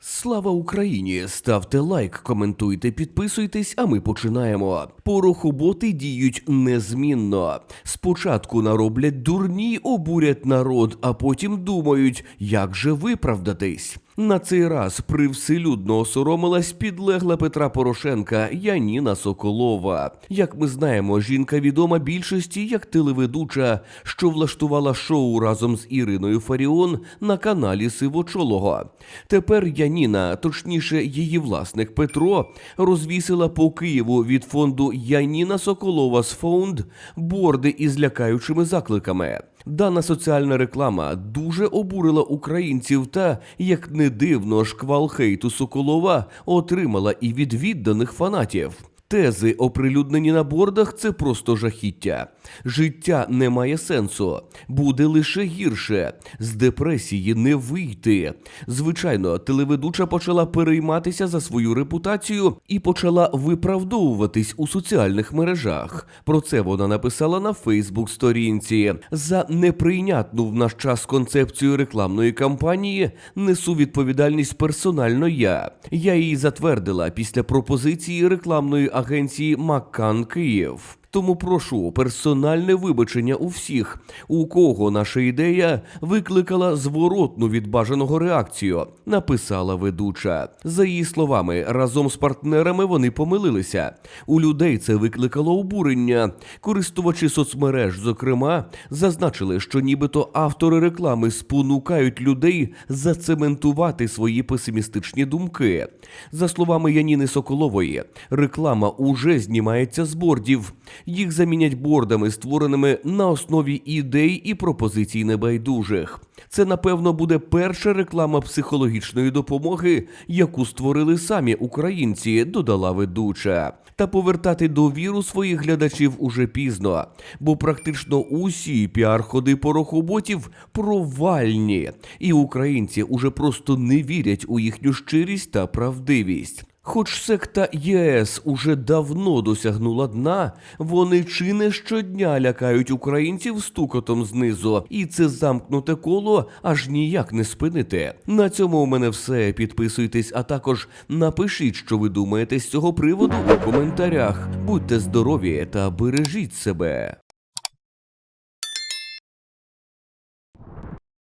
Слава Україні! Ставте лайк, коментуйте, підписуйтесь, а ми починаємо. Порохоботи діють незмінно. Спочатку нароблять дурні, обурять народ, а потім думають, як же виправдатись. На цей раз привселюдно осоромилась підлегла Петра Порошенка Яніна Соколова. Як ми знаємо, жінка відома більшості як телеведуча, що влаштувала шоу разом з Іриною Фаріон на каналі Сивочолого. Тепер Яніна, точніше, її власник Петро, розвісила по Києву від фонду Яніна Соколовас Фонд борди із лякаючими закликами. Дана соціальна реклама дуже обурила українців та, як не дивно, шквал хейту Соколова отримала і від відданих фанатів. Тези, оприлюднені на бордах, це просто жахіття. Життя не має сенсу, буде лише гірше. З депресії не вийти. Звичайно, телеведуча почала перейматися за свою репутацію і почала виправдовуватись у соціальних мережах. Про це вона написала на Фейсбук сторінці. За неприйнятну в наш час концепцію рекламної кампанії несу відповідальність персонально я. Я її затвердила після пропозиції рекламної агенції Маккан Київ. Тому прошу персональне вибачення у всіх, у кого наша ідея викликала зворотну від бажаного реакцію, написала ведуча. За її словами, разом з партнерами вони помилилися. У людей це викликало обурення. Користувачі соцмереж, зокрема, зазначили, що нібито автори реклами спонукають людей зацементувати свої песимістичні думки. За словами Яніни Соколової, реклама уже знімається з бордів. Їх замінять бордами, створеними на основі ідей і пропозицій небайдужих. Це, напевно, буде перша реклама психологічної допомоги, яку створили самі українці, додала ведуча. Та повертати довіру своїх глядачів уже пізно, бо практично усі піар-ходи порохоботів провальні, і українці уже просто не вірять у їхню щирість та правдивість. Хоч секта ЄС уже давно досягнула дна, вони чи не щодня лякають українців стукотом знизу, і це замкнуте коло аж ніяк не спинити. На цьому у мене все. Підписуйтесь, а також напишіть, що ви думаєте з цього приводу у коментарях. Будьте здорові та бережіть себе.